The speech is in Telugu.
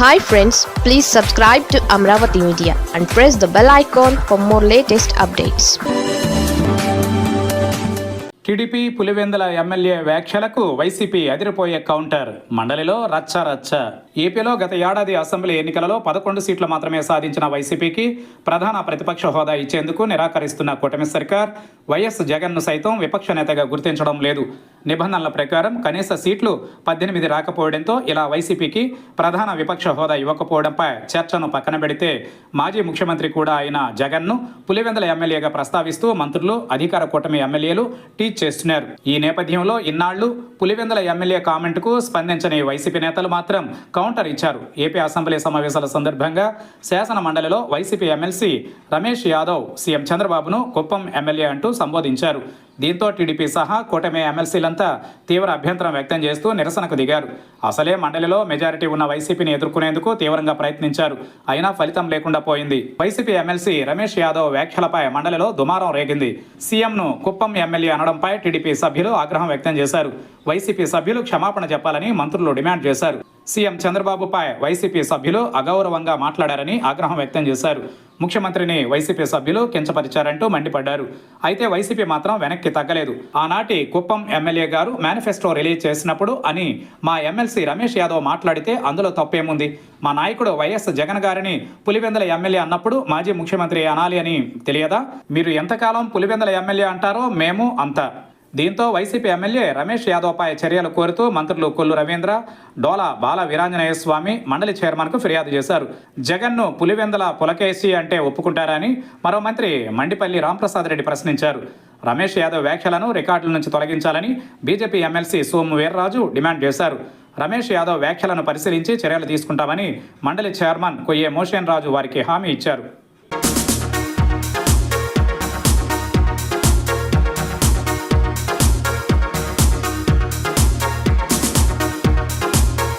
Hi friends please subscribe to Amaravati media and press the bell icon for more latest updates TDP Pulivendula MLA వ్యాఖ్యలకు వైసీపీ అదిరిపోయే కౌంటర్. మండలిలో రచ్చ రచ్చ. ఏపీలో గత ఏడాది అసెంబ్లీ ఎన్నికలలో పదకొండు సీట్లు మాత్రమే సాధించిన వైసీపీకి ప్రధాన ప్రతిపక్ష హోదా ఇచ్చేందుకు నిరాకరిస్తున్న కూటమి సర్కార్ వైఎస్ జగన్ను సైతం విపక్ష నేతగా గుర్తించడం లేదు. నిబంధనల ప్రకారం కనీస సీట్లు పద్దెనిమిది రాకపోవడంతో ఇలా వైసీపీకి ప్రధాన విపక్ష హోదా ఇవ్వకపోవడంపై చర్చను పక్కన పెడితే మాజీ ముఖ్యమంత్రి కూడా అయిన జగన్ను పులివెందల ఎమ్మెల్యేగా ప్రస్తావిస్తూ మంత్రులు అధికార కూటమి ఎమ్మెల్యేలు టీచ్ చేస్తున్నారు. ఈ నేపథ్యంలో ఇన్నాళ్ళు పులివెందల ఎమ్మెల్యే కామెంట్కు స్పందించని వైసీపీ నేతలు మాత్రం కౌంటర్ ఇచ్చారు. ఏపీ అసెంబ్లీ సమావేశాల సందర్భంగా శాసన మండలిలో YCP MLC Ramesh Yadav CM చంద్రబాబును కుప్పం ఎమ్మెల్యే అంటూ సంబోధించారు. దీంతో టీడీపీ సహా కూటమి ఎమ్మెల్సీలంతా తీవ్ర అభ్యంతరం వ్యక్తం చేస్తూ నిరసనకు దిగారు. అసలే మండలిలో మెజారిటీ ఉన్న వైసీపీని ఎదుర్కొనేందుకు తీవ్రంగా ప్రయత్నించారు. అయినా ఫలితం లేకుండా పోయింది. వైసీపీ ఎమ్మెల్సీ రమేష్ యాదవ్ వ్యాఖ్యలపై మండలిలో దుమారం రేగింది. సీఎంను కుప్పం ఎమ్మెల్యే అనడంపై టీడీపీ సభ్యులు ఆగ్రహం వ్యక్తం చేశారు. వైసీపీ సభ్యులు క్షమాపణ చెప్పాలని మంత్రులు డిమాండ్ చేశారు. సీఎం చంద్రబాబుపై వైసీపీ సభ్యులు అగౌరవంగా మాట్లాడారని ఆగ్రహం వ్యక్తం చేశారు. ముఖ్యమంత్రిని వైసీపీ సభ్యులు కించపరిచారంటూ మండిపడ్డారు. అయితే వైసీపీ మాత్రం వెనక్కి తగ్గలేదు. ఆనాటి Kuppam MLA garu manifesto release చేసినప్పుడు అని మా ఎమ్మెల్సీ రమేష్ యాదవ్ మాట్లాడితే అందులో తప్పేముంది? మా నాయకుడు వైఎస్ జగన్ గారిని పులివెందల ఎమ్మెల్యే అన్నప్పుడు మాజీ ముఖ్యమంత్రి అనాలి అని తెలియదా? మీరు ఎంతకాలం పులివెందల ఎమ్మెల్యే అంటారో మేము అంత. దీంతో వైసీపీ ఎమ్మెల్యే రమేష్ యాదవ్పై చర్యలు కోరుతూ మంత్రులు కొల్లు రవీంద్ర డోలా బాల వీరాంజనేయ స్వామి మండలి చైర్మన్కు ఫిర్యాదు చేశారు. జగన్ను పులివెందల పులకేసి అంటే ఒప్పుకుంటారని మరో మంత్రి మండిపల్లి రాంప్రసాద్ రెడ్డి ప్రశ్నించారు. రమేష్ యాదవ్ వ్యాఖ్యలను రికార్డుల నుంచి తొలగించాలని BJP MLC Somu Veerraju demand చేశారు. రమేష్ యాదవ్ వ్యాఖ్యలను పరిశీలించి చర్యలు తీసుకుంటామని మండలి చైర్మన్ కొయ్యే మోషన్ రాజు వారికి హామీ ఇచ్చారు.